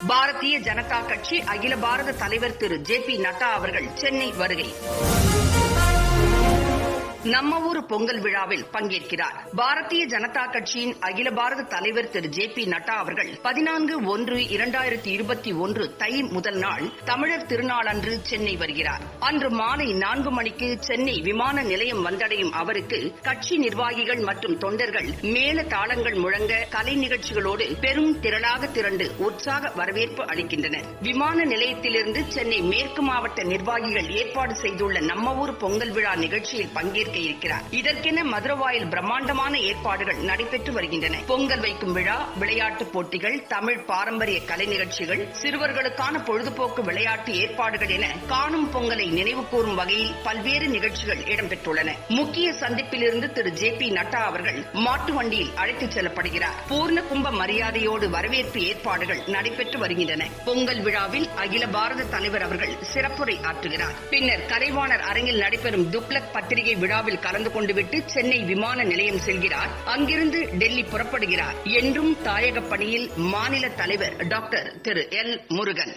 பாரதிய ஜனதா கட்சி அகில பாரத தலைவர் திரு ஜே பி நட்டா அவர்கள் சென்னை வருகை. நம்ம ஊர் பொங்கல் விழாவில் பங்கேற்கிறார். பாரதிய ஜனதா கட்சியின் அகில பாரத தலைவர் திரு ஜே பி நட்டா அவர்கள் பதினான்கு ஒன்று இரண்டாயிரத்தி இருபத்தி ஒன்று தை முதல் நாள் தமிழர் திருநாளன்று சென்னை வருகிறார். அன்று மாலை நான்கு மணிக்கு சென்னை விமான நிலையம் வந்தடையும் அவருக்கு கட்சி நிர்வாகிகள் மற்றும் தொண்டர்கள் மேல தாளங்கள் முழங்க கலை நிகழ்ச்சிகளோடு பெரும் திரளாக திரண்டு உற்சாக வரவேற்பு அளிக்கின்றனர். விமான நிலையத்திலிருந்து சென்னை மேற்கு மாவட்ட நிர்வாகிகள் ஏற்பாடு செய்துள்ள நம்ம ஊர் பொங்கல் விழா நிகழ்ச்சியில் பங்கேற்க இருக்கிறார். இதற்கென மதுரவாயில் பிரம்மாண்டமான ஏற்பாடுகள் நடைபெற்று வருகின்றன. பொங்கல் வைக்கும் விழா விளையாட்டுப் போட்டிகள் தமிழ் பாரம்பரிய கலை நிகழ்ச்சிகள் சிறுவர்களுக்கான பொழுதுபோக்கு விளையாட்டு ஏற்பாடுகள் என காணும் பொங்கலை நினைவு கூறும் வகையில் பல்வேறு நிகழ்ச்சிகள் இடம்பெற்றுள்ளன. முக்கிய சந்திப்பிலிருந்து திரு. ஜே. பி. நட்டா அவர்கள் மாட்டு வண்டியில் அழைத்துச் செல்லப்படுகிறார். பூர்ண கும்ப மரியாதையோடு வரவேற்பு ஏற்பாடுகள் நடைபெற்று வருகின்றன. பொங்கல் விழாவில் அகில பாரத தலைவர் அவர்கள் சிறப்புரை ஆற்றுகிறார். பின்னர் கலைவாணர் அரங்கில் நடைபெறும் துக்ளக் பத்திரிகை விழா விழாவில் கலந்து கொண்டுவிட்டு சென்னை விமான நிலையம் செல்கிறார். அங்கிருந்து டெல்லி புறப்படுகிறார். என்றும் தாயக பணியில் மாநில தலைவர் டாக்டர் திரு எல் முருகன்.